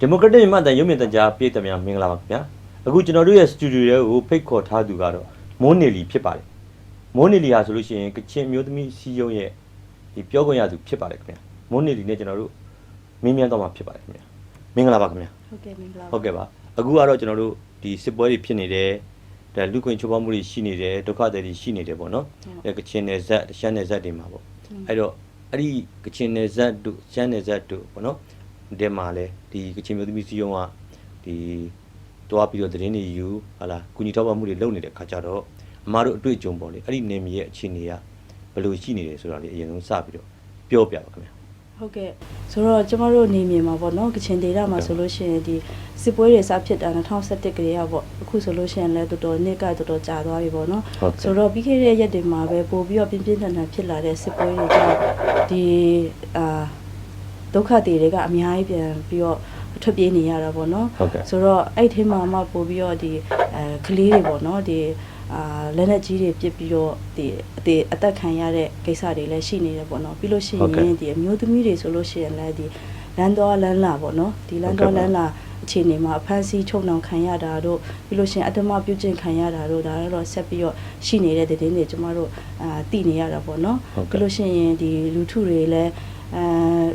ဒီမိုကရက်တစ်မြန်မာတန်ရုပ်မြင်သံကြားပြည်သူများမင်္ဂလာပါခင်ဗျာအခုကျွန်တော်တို့ရဲ့စတူဒီယိုကိုဖိတ်ခေါ်ထားသူကတော့မိုးနေလီဖြစ်ပါတယ်မိုးနေလီဟာဆိုလို့ရှိရင်ကချင်မျိုးသမီးစီယုံရဲ့ဒီပြောခွင့်ရသူဖြစ်ပါတယ်ခင်ဗျာမိုးနေလီနဲ့ကျွန်တော်တို့မင်းမြန်တော့မှာဖြစ်ပါတယ်ခင်ဗျာမင်္ဂလာပါခင်ဗျာဟုတ်ကဲ့မင်္ဂလာပါဟုတ်ကဲ့ပါအခုကတော့ကျွန်တော်တို့ဒီစစ်ပွဲတွေဖြစ်နေတယ်ဒါလူခွင့်ချိုးဖောက်မှုတွေရှိနေတယ်ဒုက္ခတွေတွေရှိနေတယ်ပေါ့နော်အဲကချင်နယ်ဇက်ရှမ်းနယ်ဇက်တွေမှာပေါ့အဲ့တော့အဲ့ဒီကချင်နယ်ဇက်တို့ရှမ်းနယ်ဇက်တို့ပေါ့နော် ဒီမှာလဲဒီကချင်မျိုးသမီးစီယုံကဒီတွားပြီးတော့သတင်းတွေယူဟာလာကုညီထောက်ပံ့မှုတွေလုပ်နေတဲ့ခါကျတော့အမားတို့အတွေ့အကြုံပေါ့လေအဲ့ဒီနေမီရဲ့အခြေအနေကဘယ်လိုရှိနေတယ်ဆိုတာလေးအရင်ဆုံးစပြီးတော့ပြောပြပါခင်ဗျာဟုတ်ကဲ့ဆိုတော့ကျမတို့နေမြေမှာပေါ့နော်ကချင်ဒေသမှာဆိုလို့ရှိရင်ဒီစစ်ပွဲတွေစဖြစ်တာ2017ကလေးကပေါ့အခုဆိုလို့ရှိရင်လည်းတော်တော်နှစ်ကတော်တော်ကြာသွားပြီပေါ့နော်ဟုတ်ကဲ့ဆိုတော့ပြီးခဲ့တဲ့ရက်တွေမှာပဲပို့ပြီးတော့ပြင်းပြင်းထန်ထန်ဖြစ်လာတဲ့စစ်ပွဲတွေကြောင့်ဒီအာ ဒုက္ခတွေတွေကအများကြီးပြန်ပြီးတော့ထွက်ပြေးနေရတာပေါ့နော်ဟုတ်ကဲ့ဆိုတော့အဲ့ဒီမှာမှပို့ပြီးတော့ဒီအဲကလေးတွေပေါ့နော်ဒီအာလက်နက်ကြီးတွေပစ်ပြီးတော့ဒီအသေးအသက်ခံရတဲ့ကိစ္စတွေလည်းရှိနေတယ်ပေါ့နော်ပြီးလို့ရှိရဟုတ်ကဲ့င်ဒီအမျိုးသမီးတွေဆိုလို့ရှိရင်လည်းဒီလမ်းတော်လမ်းလာပေါ့နော်ဒီလမ်းဟုတ်တော်ကဲ့ပါလမ်းလာအခြေအနေမှာအဖမ်းဆီးချုပ်နှောင်ခံရတာတို့ပြီးလို့ရှိရင်အတ္တမပြုတ်ကျင့်ခံရတာတို့ဒါတော့ဆက်ပြီးတော့ရှိနေတဲ့တဲ့တင်းတွေကျမတို့အာသိနေရတာပေါ့နော်ဟုတ်ကဲ့ပြီးလို့ရှိရင်ဒီလူထုတွေလည်း အဲ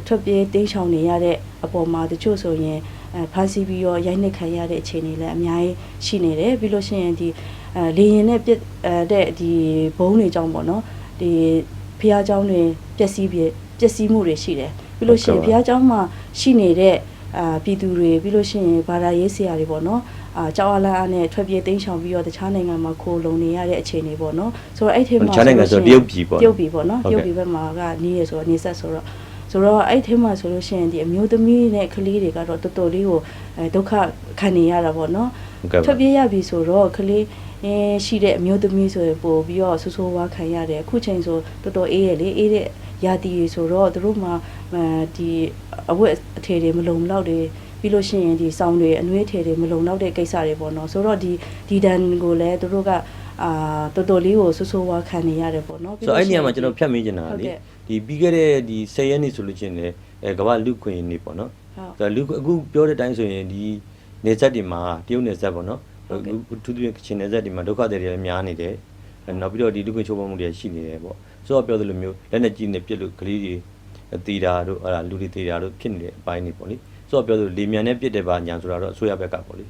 ထွက်ပြေးတိမ်းရှောင်နေရတဲ့အပေါ်မှာတချို့ဆိုရင်အဲဖမ်းဆီးပြီးတော့ရိုက်နှက်ခံရတဲ့အခြေအနေလည်းအများကြီးရှိနေတယ်ပြီးလို့ရှိရင်ဒီအဲလေရင်နဲ့ပြက်အဲတဲ့ဒီဘုံတွေကြောင့်ပေါ့နော်ဒီဖះเจ้าတွေပျက်စီးပြပျက်စီးမှုတွေရှိတယ်ပြီးလို့ရှိရင် ဟုတ် ဖ ကဲ့ပါ ះเจ้าမှာရှိနေတဲ့ အာပြည်သူတွေပြီးလို့ရှိရင်ဘာသာရေးဆရာတွေပေါ့နော်အာကြောက်အလားအနဲ့ထွက်ပြေးတိမ်းရှောင်ပြီးတော့တခြားနိုင်ငံမှာခိုးလုံနေရတဲ့အခြေအနေပေါ့နော်ဆိုတော့အဲ့ဒီမှာတခြားနိုင်ငံဆိုတရုတ်ပြည်ပေါ့တရုတ်ပြည်ပေါ့နော်ဟုတ်တကဲ့ရုတ်ပြည်ဘက်မှာကနေရဆိုတော့နေဆက်ဆိုတော့ဆိုတော့အဲ့ဒီထဲမှာဆိုလို့ရှိရင်ဒီအမျိုးသမီးနဲ့ကလေးတွေကတော့တော်တော်လေးကိုအဲဒုက္ခခံနေရတာပေါ့နော်ဟုတ်ကဲ့ပါထွက်ပြေးရပြီဆိုတော့ကလေးအင်းရှိတဲ့အမျိုးသမီးဆိုရင်ပို့ပြီးတော့ဆူဆိုးဝါးခံရတယ်အခုချိန်ဆိုတော်တော်အေးရလေအေးတဲ့ရာတီတွေဆိုတော့သူတို့မှာအဲ ဒီအဝတ်အထည်တွေမလုံလောက်တွေပြီးလို့ရှိရင်ဒီစောင်းတွေအနှွေးထည်တွေမလုံလောက်တဲ့ကိစ္စတွေပေါ့နော်ဆိုတော့ဒီဒီဒန်ကိုလည်းသူတို့ကအာတော်တော်လေးကိုဆူဆိုးဝါးခံနေရတယ်ပေါ့နော်ပြီးဆိုတော့လို့အဲ့ဒီနေရာမှာရှိကျွန်ရင်တော်ဖြတ်မေးချင်တာဟုတ်လေကဲ့ဒီပြီးခဲ့တဲ့ဒီ10ရက်နေ့ဆိုလို့ချင်းလေအဲကမ္ဘာလူခွင့်နေပေါ့နော်ဟုတ်ဆိုတော့လူအခုပြောတဲ့အတိုင်းဆိုရင်ဒီနေဆက်တွေမှာတရုတ်နေဆက်ပေါ့နော်ဟုတ်ကဲ့အခုသူတို့ကချင်နေဆက်တွေမှာဒုက္ခတွေတွေလည်းများနေတယ်အဲနောက်ပြီးတော့ဒီလူခွင့်ချိုးဖောက်မှုတွေရှိနေတယ်ပေါ့ဆိုတော့ပြောသလိုမျိုးလက်နဲ့ကြီးနေပြစ်လို့ကလေးတွေ တီတာတို့အဲ့ဒါလူတွေတီတာတို့ဖြစ်နေတဲ့အပိုင်းတွေပေါ့လေဆိုတော့ပြောသလိုလေမြန်နဲ့ပြစ်တယ်ပါညာဆိုတာတော့အစိုးရဘက်ကပေါ့လေ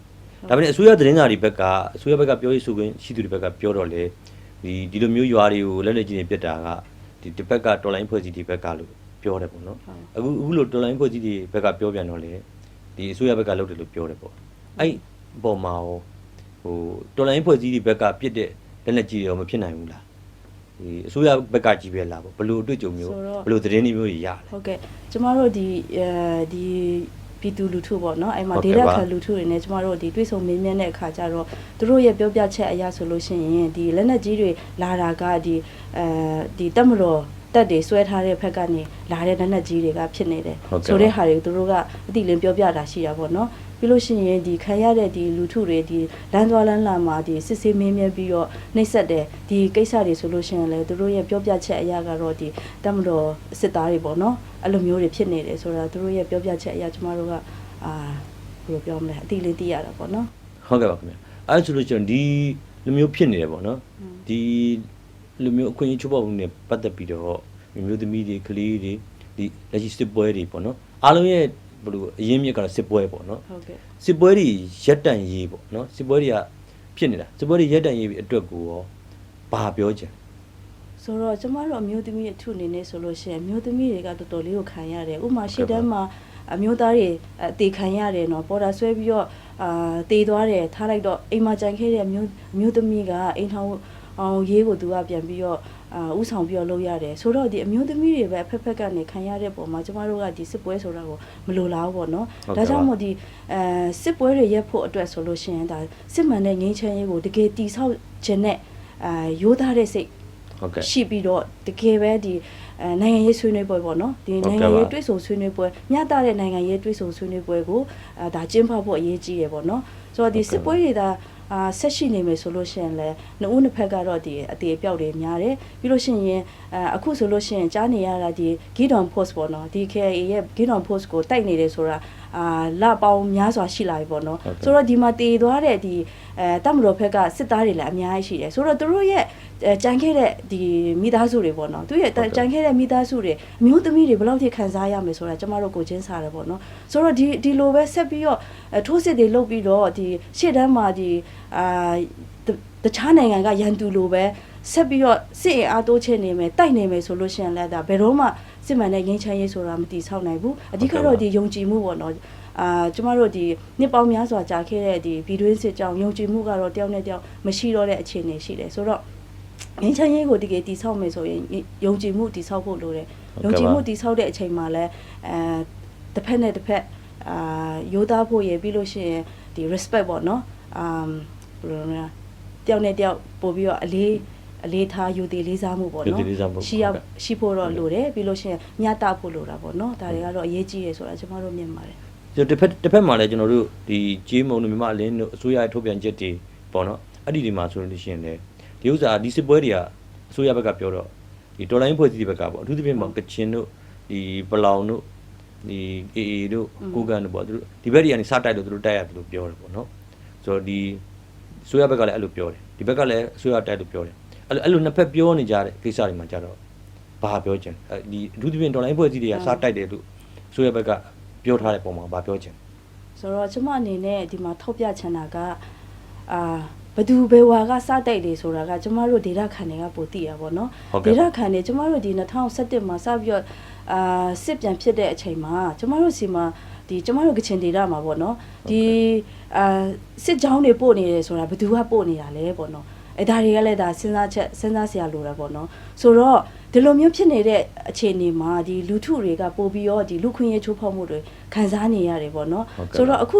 ဒါပေမဲ့အစိုးရသတင်းစာတွေဘက်ကအစိုးရဘက်ကပြောရေးဆိုခွင့်ရှိသူတွေဘက်ကပြောတော့လေဒီဒီလိုမျိုးရွာတွေကိုလက်နဲ့ကြီးနေပြစ်တာကဒီတစ်ဘက်ကတော်လိုင်းဖွဲ့စည်းတွေဘက်ကလို့ပြောတယ်ပေါ့နော်အခုအခုလိုတော်လိုင်းဖွဲ့စည်းတွေဘက်ကပြောပြန်တော့လေဒီအစိုးရဘက်ကလုပ်တယ်လို့ပြောတယ်ပေါ့အဲ့အပေါ်မှာရောဟိုတော်လိုင်းဖွဲ့စည်းတွေဘက်ကပြစ်တဲ့လက်လက်ကြီးတွေရောမဖြစ်နိုင်ဘူးလား ဒီအစိုးရဘက်ကကြီးပဲလားပေါ့ဘယ်လိုအတွေ့အကြုံမျိုးဆိုတော့ဘယ်လိုသတင်းတွေမျိုးတွေရလဲဟုတ်ကဲ့ကျမတို့ဒီအဲဒီပြည်သူလူထုပေါ့နော်အဲ့မှာဟုတ်ဒေကဲ့တာပါခံလူထုတွေနဲ့ကျမတို့ဒီတွေ့ဆုံမေးမြန်းတဲ့အခါကျတော့သူတို့ရဲ့ပြောပြချက်အရဆိုလို့ရှိရင်ဒီလက်နက်ကြီးတွေလာတာကဒီအဲဒီတက်မတော် တက်တွေဆွဲထားတဲ့ဖက်ကနေလာတဲ့လက်နက်ကြီးတွေကဖြစ်နေတယ်ဟုတ်ကဲ့ဆိုတဲ့ဟာတွေသူတို့ကအတိအလင်းပြောပြတာရှိတာပေါ့နော်ပြီးလို့ရှိရင်ဒီခံရတဲ့ဒီလူထုတွေဒီလမ်းသွားလမ်းလာမှာဒီစစ်ဆေးမင်းမြဲပြီးတော့နှိပ်စက်တယ်ဒီကိစ္စတွေဆိုလို့ရှိရင်လည်းသူတို့ရဲ့ပြောပြချက်အရကတော့ဒီတက်မတော်စစ်သားတွေပေါ့နော်အဲ့လိုမျိုးတွေဖြစ်နေတယ်ဆိုတာသူတို့ရဲ့ပြောပြချက်အရကျမတို့ကအာဘယ်လိုပြောမလဲအတိအလင်းသိရတာပေါ့နော်ဟုတ်ကဲ့ပါခင်ဗျအဲ့ဒါဆိုလို့ကျတော့ဒီလူမျိုးဖြစ်နေတယ်ပေါ့နော်อืมဒီ လူမျိုးအခွင့်အရေးချိုးဖောက်မှုနဲ့ပတ်သက်ပြီးတော့မျိုးမျိုးသမီးတွေကလေးတွေဒီလက်ရှိစစ်ပွဲတွေပေါ့နော်အားလုံးရဲ့ဘယ်လိုအရင်းမြစ်ကတော့စစ်ပွဲပေါ့နော်ဟုတ်ကဲ့စစ်ပွဲတွေရက်တန့်ရေးပေါ့နော်စစ်ပွဲတွေကဖြစ်နေတာစစ်ပွဲတွေရက်တန့်ရေးပြီးအတွက်ကိုရောဘာပြောချင်ဆိုတော့ကျမတို့အမျိုးသမီးအထုအနေနဲ့ဆိုလို့ရှိရင်အမျိုးသမီးတွေကတော်တော်လေးကိုခံရတယ်ဥပမာရှေ့တန်းမှာအမျိုးသားတွေအသေးခံရတယ်နော်ပေါ်တာဆွဲပြီးတော့အာတေသွားတယ်ထားလိုက်တော့အိမ်မှာကြံခဲ့တဲ့အမျိုးအမျိုးသမီးကအိမ်ထောင် အောင်ရေးကိုသူကပြန်ပြီးတော့အာဥဆောင်ပြီးတော့လုပ်ရတယ်ဆိုတော့ဒီအမျိုးသမီးတွေပဲအဖက်ဖက်ကနေခံရတဲ့ပုံမှာကျမတို့ကဒီစစ်ပွဲဆိုတာကိုမလိုလားဘူးပေါ့နော်ဟုတ်ကဲ့ဒါကြောင့်မို့ဒီအဲစစ်ပွဲတွေရက်ဖို့အတွက်ဆိုလို့ရှိရင်ဒါစစ်မှန်တဲ့ငြိမ်းချမ်းရေးကိုတကယ်တိဆောက်ခြင်းနဲ့အာရိုးသားတဲ့စိတ်ဟုတ်ကဲ့ရှိပြီးတော့တကယ်ပဲဒီအဲနိုင်ငံရေးဆွေးနွေးပွဲပေါ့နော်ဒီဟုတ်ကဲ့နိုင်ငံပါရေးတွဲဆုံဆွေးနွေးပွဲမျှတတဲ့နိုင်ငံရေးတွဲဆုံဆွေးနွေးပွဲကိုအဲဒါကျင်းပဖို့အရေးကြီးတယ်ပေါ့နော်ဆိုတော့ဒီဟုတ်ကဲ့ပါစစ်ပွဲတွေဒါ အအာဆက်ရှိနေမယ်ဆိုလို့ရှိရင်လည်းနှစ်ဦးနှစ်ဖက်ကတော့ဒီအသေးအပြောက်တွေများတယ်ပြီးလို့ရှိရင်အာအခုဆိုလို့ရှိရင်ကြားနေရတာဒီ Gidon Post ပေါ့နော်ဒီ KIA ရဲ့ Gidon Post ကိုတိုက်နေတယ်ဆိုတာအာလပေါင်းများစွာရှိလာပြီပေါ့နော်ဟုတ်ကဲ့ဆိုတော့ဒီမှာတည်သွားတဲ့ဒီ အဲတပ်မတော်ဘက်ကစစ်သားတွေလည်းအများကြီးရှိတယ်ဆိုတော့သူတို့ရဲ့အဲကြံခဲ့တဲ့ဒီမိသားစုတွေပေါ့နော်သူရဲ့ဟုတ်ကဲ့ကြံခဲ့တဲ့မိသားစုတွေအမျိုးသမီးတွေဘယ်လောက်ထိခံစားရမယ်ဆိုတာကျမတို့ကိုချင်းစားတယ်ပေါ့နော်ဆိုတော့ဒီဒီလိုပဲဆက်ပြီးတော့အဲထိုးစစ်တွေလုပ်ပြီးတော့ဒီရှေ့တန်းမှာဒီအာတတခြားနိုင်ငံကရန်သူလိုပဲဆက်ပြီးတော့စစ်အင်အားတိုးချဲ့နေမယ်တိုက်နေမယ်ဆိုလို့ရှိရင်လည်းဒါဘယ်တော့မှစစ်မှန်တဲ့ငြိမ်းချမ်းရေးဆိုတာမတည်ဆောက်နိုင်ဘူးအဓိကတော့ဒီယုံကြည်မှုပေါ့နော် အာကျမတို့ဒီနှစ်ပေါင်းများစွာကြာခဲ့တဲ့ဒီဗီဒီယိုစစ်ကြောင်းယုံကြည်မှုကတော့တယောက်နဲ့တယောက်မရှိတော့တဲ့အခြေအနေရှိတယ်ဆိုတော့ငင်းချမ်းရေးကိုတကယ်တည်ဆောက်မယ်ဆိုရင်ယုံကြည်မှုတည်ဆောက်ဖို့လိုတယ်ဟုတ်ယုံကဲ့ပါကြည်မှုတည်ဆောက်တဲ့အချိန်မှာလဲအဲတစ်ဖက်နဲ့တစ်ဖက်အာရိုးသားဖို့ရယ်ပြီးလို့ရှိရင်ဒီ respect ပေါ့နော်အာဘယ်လိုလဲတယောက်နဲ့တယောက်ပို့ပြီးတော့အလေးအလေးထားယူတည်လေးစားမှုပေါ့ယူနော်တည်လေးစားမှုရှိရဟုတ်ကဲ့ရှိဖို့တော့လိုတယ်ပြီးလို့ရှိရင်မျှတဖို့လိုတာပေါ့နော်ဒါတွေကတော့အရေးကြီးရယ်ဆိုတာကျမတို့မြင်ပါတယ် ကျွန်တော်တစ်ဖက်တစ်ဖက်မှာလည်းကျွန်တော်တို့ဒီကြေးမုံတို့မြမအလင်းတို့အစိုးရရဲ့ထုတ်ပြန်ချက်တွေပေါ့နော်အဲ့ဒီဒီမှာဆိုလို့ရှိရင်လည်းဒီဥစ္စာဒီစစ်ပွဲတွေကအစိုးရဘက်ကပြောတော့ဒီဒေါ်လာရင်းဖွဲ့စည်းတွေဘက်ကပေါ့အထူးသဖြင့်ပေါ့ကချင်တို့ဒီပလောင်တို့ဒီအေအေတို့อืมကိုကန်တို့ပေါ့သူတို့ဒီဘက်တွေကနေစတိုက်လို့သူတို့တိုက်ရတယ်လို့ပြောတယ်ပေါ့နော်ဆိုတော့ဒီအစိုးရဘက်ကလည်းအဲ့လိုပြောတယ်ဒီဘက်ကလည်းအစိုးရတိုက်လို့ပြောတယ်အဲ့လိုအဲ့လိုနှစ်ဖက်ပြောနေကြတဲ့ကိစ္စတွေမှာကြတော့ဘာပြောချင်အဲဒီအထူးသဖြင့်ဒေါ်လာရင်းဖွဲ့စည်းတွေကစတိုက်တယ်လို့အစိုးရဘက်က ပြောထားတဲ့ပုံမှာဗာပြောချင်ဆိုတော့ကျမအနေနဲ့ဒီမှာထောက်ပြချင်တာကအာဘသူဘယ်ဝါကစတိုက်တယ်ဆိုတာကကျမတို့ဒေတာခန်တွေကပိုသိရပါတော့ဒေတာခန်တွေကျမတို့ဒီ2017မှာစပြီးတော့အာစစ်ပြန်ဖြစ်တဲ့အချိန်မှာကျမတို့စီမှာဒီကျမတို့ကချင်ဒေတာမှာပေါ့နော်ဒီအာစစ်ကြောင်းတွေပို့နေတယ်ဆိုတာဘသူကပို့နေတာလဲပေါ့နော် အဲဒါတွေကလည်းဒါစဉ်းစားချက်စဉ်းစားစရာလိုတာပေါ့နော်ဆိုတော့ဒီလိုမျိုးဖြစ်နေတဲ့အခြေအနေမှာဒီလူထုတွေကပို့ပြီးတော့ဒီလူခွင့်ရချိုးဖောက်မှုတွေခံစားနေရတယ်ပေါ့နော်ဆိုတော့အခု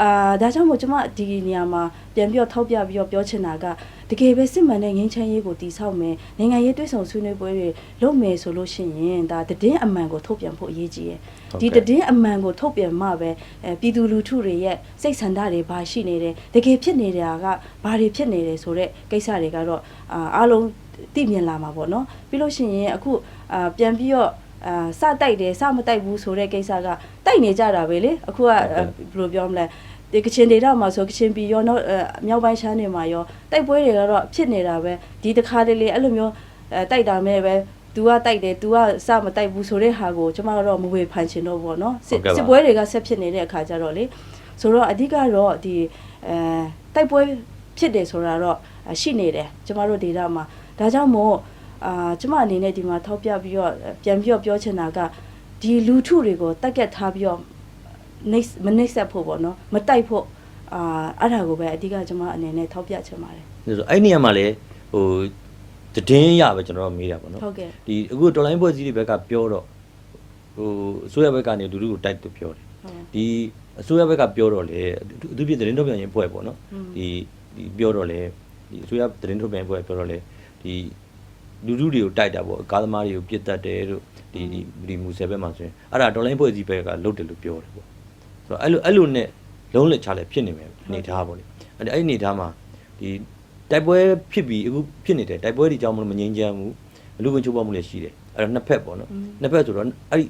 အာဒါကြောင့်မို့ကျွန်မဒီနေရာမှာပြန်ပြီးတော့ထောက်ပြပြီးတော့ပြောချင်တာကတကယ်ပဲစစ်မှန်တဲ့ငင်းချမ်းရေးကိုတည်ဆောက်မယ်နိုင်ငံရေးတွဲဆောင်ဆွေးနွေးပွဲတွေလုပ်မယ်ဆိုလို့ရှိရင်ဒါတည်င်းအမှန်ကိုထုတ်ပြန်ဖို့အရေးကြီးရယ်ဟုတ်ဒီကဲ့တည်င်းအမှန်ကိုထုတ်ပြန်မှပဲအဲပြည်သူလူထုတွေရဲ့စိတ်ဆန္ဒတွေဘာရှိနေတယ်တကယ်ဖြစ်နေတာကဘာတွေဖြစ်နေတယ်ဆိုတော့ကိစ္စတွေကတော့အာအားလုံးသိမြင်လာမှာပေါ့နော်ပြီးလို့ရှိရင်အခုအာပြန်ပြီးတော့ အာစတိုက်တယ်စမတိုက်ဘူးဆိုတဲ့ကိစ္စကတိုက်နေကြတာပဲလေအခုကဟုတ်ကဲ့ဘယ်လိုပြောမလဲဒီကချင်ဒေတာမှာဆိုကချင်ပြည်ရောနောက်အဲမြောက်ပိုင်းရှမ်းတွေမှာရောတိုက်ပွဲတွေကတော့ဖြစ်နေတာပဲဒီတစ်ခါတလေအဲ့လိုမျိုးအဲတိုက်တာမဲ့ပဲ तू ကတိုက်တယ် तू ကစမတိုက်ဘူးဆိုတဲ့ဟာကိုကျမတို့မဝေဖန်ချင်တော့ဘူးပေါ့နော်စစ်ဟုတ်ကဲ့ပါစစ်ပွဲတွေကဆက်ဖြစ်နေတဲ့အခါကျတော့လေဆိုတော့အဓိကတော့ဒီအဲတိုက်ပွဲဖြစ်တယ်ဆိုတာတော့အဲရှိနေတယ်ကျမတို့ဒေတာမှာဒါကြောင့်မို့ အာကျမအနေနဲ့ဒီမှာထောက်ပြပြီးတော့ပြန်ပြီးတော့ပြောချင်တာကဒီလူထုတွေကိုတက်ကက်ထားပြီးတော့နှိပ်မနှိပ်ဆက်ဖို့ပေါ့နော်မတိုက်ဖို့အာအဲ့ဒါကိုပဲအဓိကကျွန်မအနေနဲ့ထောက်ပြချင်ပါတယ်ဒါဆိုအဲ့ဒီနေရာမှာလည်းဟိုတည်င်းရပဲကျွန်တော်တို့မေးတာပေါ့နော်ဟုတ်ကဲ့ဒီအခုတော်လိုင်းဖွဲ့စည်းတွေဘက်ကပြောတော့ဟိုအစိုးရဘက်ကနေလူလူကိုတိုက်လို့ပြောတယ်ဟုတ်ဒီအစိုးရဘက်ကပြောတော့လေအထူးဖြင့်သတင်းထုတ်ပြန်ရေးဖွဲ့ပေါ့နော်อืมဒီဒီပြောတော့လေဒီအစိုးရသတင်းထုတ်ပြန်ရေးဖွဲ့ပြောတော့လေဒီ လူလူတွေကိုတိုက်တာပေါ့ကားသမားတွေကိုပြစ်တတ်တယ်တို့ဒီဒီဒီမူဆယ်ဘက်မှာဆိုရင်အဲ့ဒါဒေါ်လိုင်းဖွဲ့စည်းဘက်ကလုတ်တယ်လို့ပြောတယ်ပေါ့ဆိုတော့အဲ့လိုအဲ့လိုနဲ့လုံးလက်ချလဲဖြစ်နေမယ်အနေထားပေါ့လေအဲ့အဲ့အနေထားမှာဒီတိုက်ပွဲဖြစ်ပြီးအခုဖြစ်နေတယ်တိုက်ပွဲတွေကြောင့်မလို့မငြိမ်းချမ်းဘူးလူဝင်ချိုးပေါက်မှုလည်းရှိတယ်အဲ့တော့နှစ်ဖက်ပေါ့နော်နှစ်ဖက်ဆိုတော့အဲ့ဒီ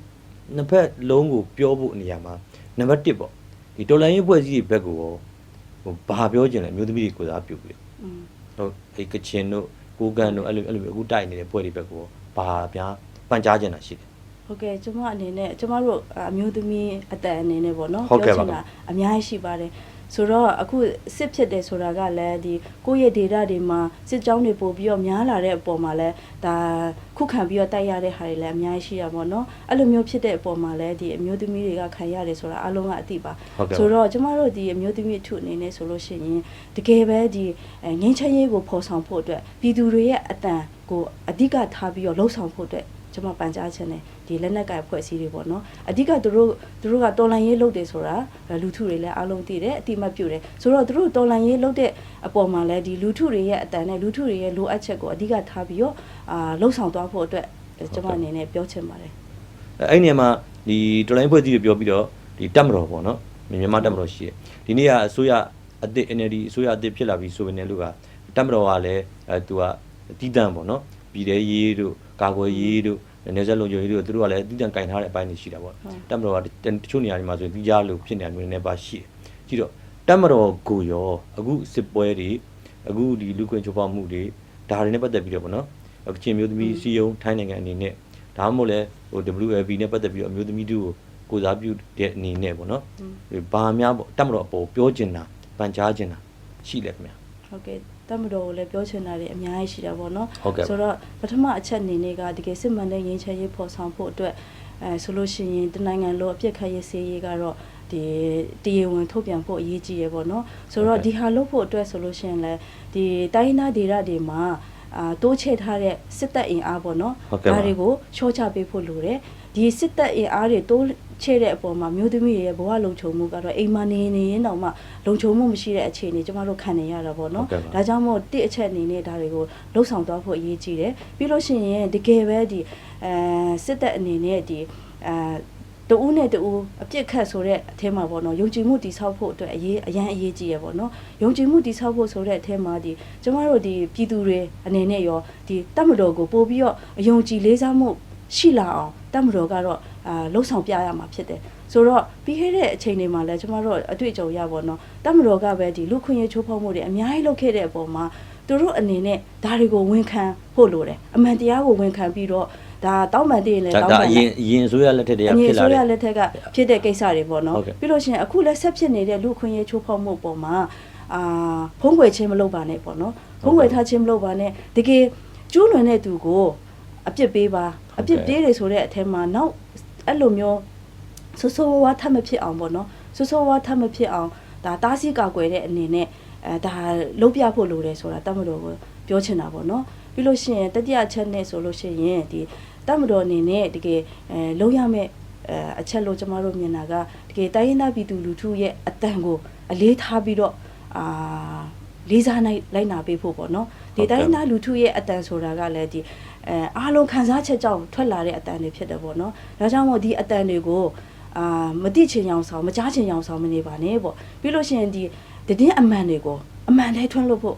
နှစ်ဖက်လုံးကိုပြောဖို့နေရာမှာနံပါတ်1ပေါ့ဒီဒေါ်လာရေးဖွဲ့စည်းဘက်ကိုဟိုဘာပြောချင်လဲအမျိုးသမီးတွေကိုစားပြုတ်ပြီဟုတ်အဲ့ကချင်တို့ ကိုကန်တို့အဲ့လိုအဲ့လိုမျိုးအခုတိုက်နေတဲ့ဖွဲ့တွေဘက်ကိုရောဘာပြားပန်ကြားချင်တာရှိတယ် ဟုတ်ကဲ့ကျွန်မအနေနဲ့ကျွန်မတို့အမျိုးသမီးအသက်အနေနဲ့ပေါ့နော်ဟုတ်ကဲ့ပါ ချင်တာအများကြီးရှိပါတယ် ဆိုတော့အခုစစ်ဖြစ်တယ်ဆိုတာကလည်းဒီကိုယ့်ရဲ့ဒေတာတွေမှာစစ်ကြောင်းတွေပို့ပြီးတော့များလာတဲ့အပေါ်မှာလည်းဒါခုခံပြီးတော့တိုက်ရတဲ့ဟာတွေလည်းအများကြီးရှိရပါတော့အဲ့လိုမျိုးဖြစ်တဲ့အပေါ်မှာလည်းဒီအမျိုးသမီးတွေကခံရတယ်ဆိုတာအလုံးကအသိပါဟုတ်ကဲ့ဆိုတော့ကျမတို့ဒီအမျိုးသမီးအထုအနေနဲ့ဆိုလို့ရှိရင်တကယ်ပဲဒီအဲငင်းချမ်းရေးကိုဖော်ဆောင်ဖို့အတွက်ပြည်သူတွေရဲ့အတန်ကိုအဓိကထားပြီးတော့လှုပ်ဆောင်ဖို့အတွက်ကျမပန်ကြားချင်တယ် ဒီလက်နက်ကင်ဖွဲ့စည်းတွေပေါ့နော်အဓိကသူတို့သူတို့ကတော်လန်ရေးလုပ်တယ်ဆိုတာအဲလူထုတွေလည်းအားလုံးသိတယ်အတိမတ်ပြုတယ်ဆိုတော့သူတို့တော်လန်ရေးလုပ်တဲ့အပေါ်မှာလည်းဒီလူထုတွေရဲ့အတန်နဲ့လူထုတွေရဲ့လိုအပ်ချက်ကိုအဓိကထားပြီးတော့အာလှုပ်ဆောင်သွားဖို့အတွက်အဲကျမအနေနဲ့ပြောချင်ပါတယ်အဲ့အဲ့ဒီနေရာမှာဒီတော်လိုင်းဖွဲ့စည်းတွေပြောပြီးတော့ဒီတက်မတော်ပေါ့နော်မြန်မာတက်မတော်ရှိတယ်ဒီနေ့ကအစိုးရအသစ် NLD အစိုးရအသစ်ဖြစ်လာပြီဆိုပေနဲ့လို့ကတက်မတော်ကလည်းအဲသူကတီးတန့်ပေါ့နော်ပြည်တဲ့ရေးတို့ကာကွယ်ရေးတို့ နေဆက်လုံခြုံရေးတို့သူတို့ကလည်းတီးတန့်ကင်ထားတဲ့အပိုင်းတွေရှိတာပေါ့တက်မတော်ကတချို့နေရာတွေမှာဆိုရင်တီးကြလို့ဖြစ်နေတာမျိုးနဲ့ပါရှိတယ်ကြည့်တော့တက်မတော်ကိုရောအခုစစ်ပွဲတွေအခုဒီလူခွင့်ချိုးဖောက်မှုတွေဒါတွေနဲ့ပတ်သက်ပြီးတော့ပေါ့နော်ကချင်မျိုးသမီးစီယုံထိုင်းနိုင်ငံအနေနဲ့ဒါမှမဟုတ်လဲဟို WLB နဲ့ပတ်သက်ပြီးတော့အမျိုးသမီးတို့ကိုကိုစားပြုတဲ့အနေနဲ့ပေါ့နော်ဘာများပေါ့တက်မတော်အပေါ်ပြောချင်တာပန်ကြားချင်တာရှိလဲခင်ဗျာဟုတ်ကဲ့ တမတော်ကိုလည်းပြောချင်တာတွေအများကြီးရှိတာပေါ့နော်ဟုတ်ကဲ့ဆိုတော့ပထမအချက်အနေနဲ့ကတကယ်စစ်မှန်တဲ့ရင်းချဲရေးဖော်ဆောင်ဖို့အတွက်အဲဆိုလို့ရှိရင်တနိုင်ငံလုံးအပြစ်ခတ်ရေးစေးရေးကတော့ဒီတရားဝင်ထုတ်ပြန်ဖို့အရေးကြီးရပေါ့နော်ဆိုတော့ဒီဟာလုပ်ဖို့အတွက်ဆိုလို့ရှိရင်လည်းဒီတိုင်းဒေသဒေသတွေမှာအာတိုးချဲ့ထားတဲ့စစ်တပ်အင်အားပေါ့နော်ဟုတ်ကဲ့ပါဒါတွေကိုချောချပေးဖို့လိုတယ် ဒီစစ်တပ်အင်အားတွေတိုးချဲ့တဲ့အပေါ်မှာမျိုးသမီးတွေရဲ့ဘဝလုံခြုံမှုကတော့အိမ်မနေနေရင်တောင်မှလုံခြုံမှုမရှိတဲ့အခြေအနေကျမတို့ခံနေရတာပေါ့နော်ဟုတ်ကဲ့ပါဒါကြောင့်မို့တစ်အချက်အနေနဲ့ဒါတွေကိုလှုပ်ဆောင်သွားဖို့အရေးကြီးတယ်ပြီးလို့ရှိရင်တကယ်ပဲဒီအဲစစ်တပ်အနေနဲ့ဒီအဲတဦးနဲ့တဦးအပြစ်ခတ်ဆိုတဲ့အထဲမှာပေါ့နော်ယုံကြည်မှုတည်ဆောက်ဖို့အတွက်အရေးအရန်အရေးကြီးရပေါ့နော်ယုံကြည်မှုတည်ဆောက်ဖို့ဆိုတဲ့အထဲမှာဒီကျမတို့ဒီပြည်သူတွေအနေနဲ့ရောဒီတတ်မတော်ကိုပို့ပြီးတော့အယုံကြည်လေးစားမှု ရှိလာအောင်တတ်မတော်ကတော့အာလှုပ်ဆောင်ပြရမှာဖြစ်တယ်ဆိုတော့ပြီးခဲ့တဲ့အချိန်တွေမှာလည်းကျမတို့အတွေ့အကြုံရပါတော့တတ်မတော်ကပဲဒီလူခွင့်ရေးချိုးဖောက်မှုတွေအများကြီးလုပ်ခဲ့တဲ့အပေါ်မှာသူတို့အနေနဲ့ဒါတွေကိုဝန်ခံဖို့လိုတယ်အမှန်တရားကိုဝန်ခံပြီးတော့ဒါတောင်းပန်တည်ရင်လည်းဒါတောင်းဒါပန်အရင်အရင်အစိုးရလက်ထက်တည်းကအငြိဖြစ်လာဆိုးရတဲ့လက်ထက်ကဖြစ်တဲ့ကိစ္စတွေပေါ့နော်ဟုတ်ကဲ့ပြီးလို့ရှိရင်အခုလည်းဆက်ဖြစ်နေတဲ့လူခွင့်ရေးချိုးဖောက်မှုပေါ်မှာအာဖုံးကွယ်ခြင်းမလုပ်ပါနဲ့ပေါ့နော်ဖုံးကွယ်ထားခြင်းမလုပ်ပါနဲ့တကယ်ကျူးလွန်တဲ့သူကိုအပြစ်ပေးပါ အပြစ်ပေးတယ်ဆိုတဲ့အထက်မှာနောက်အဲ့လိုမျိုးဆိုးဆိုးဝါးဝါးထပ်မဖြစ်အောင်ပေါ့နော်ဆိုးဆိုးဝါးဝါးထပ်မဖြစ်အောင်ဒါတားဆီးကာကွယ်တဲ့အနေနဲ့အဲဒါလုံးပြဖို့လိုတယ်ဆိုတာတတ်မတော်ကိုပြောချင်တာပေါ့နော်ပြီးလို့ရှိရင်တတိယအချက်နဲ့ဆိုလို့ရှိရင်ဒီတတ်မတော်အနေနဲ့တကယ်အဲလုံးရမယ့်အဲအချက်လို့ကျမတို့မြင်တာကတကယ်တိုင်းရင်းသားပြည်သူလူထုရဲ့အတန်ကိုအလေးထားပြီးတော့အာ လေးစားနိုင်လိုက်နာပေးဖို့ပေါ့နော်ဟုဒီတ်ကဲ့တိုင်းရင်းသားလူထုရဲ့အတန်ဆိုတာကလည်းဒီအဲအားလုံးခံစားချက်ကြောင့်ထွက်လာတဲ့အတန်တွေဖြစ်တယ်ပေါ့နော်ဒါကြောင့်မို့ဒီအတန်တွေကိုအာမတိချင်အောင်ဆောင်မကြားချင်အောင်ဆောင်မနေပါနဲ့ပေါ့ပြီးလို့ရှိရင်ဒီတည်င်းအမှန်တွေကိုအမှန်တိုင်းထွန်းလို့ဖို့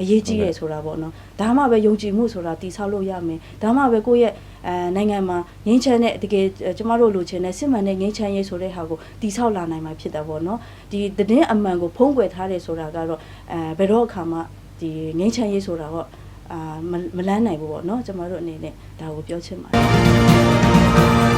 အရေးကြီးတယ်ဆိုတာပေါ့နော်ဒါမှပဲယုံကြည်မှုဆိုတာတည်ဆောက်လို့ရမယ်ဒါမှပဲကိုယ့်ရဲ့ အဲနိုင်ငံမှာငင်းချမ်းတဲ့တကယ်ကျမတို့လိုချင်တဲ့စစ်မှန်တဲ့ငင်းချမ်းရေးဆိုတဲ့ဟာကိုတည်ဆောက်လာနိုင်မှာဖြစ်တာပေါ့နော်ဒီတည်င်းအမှန်ကိုဖုံးကွယ်ထားတယ်ဆိုတာကတော့အဲဘယ်တော့အခါမှဒီငင်းချမ်းရေးဆိုတာတော့အာမမလန်းနိုင်ဘူးပေါ့နော်ကျမတို့အနေနဲ့ဒါကိုပြောချင်ပါတယ်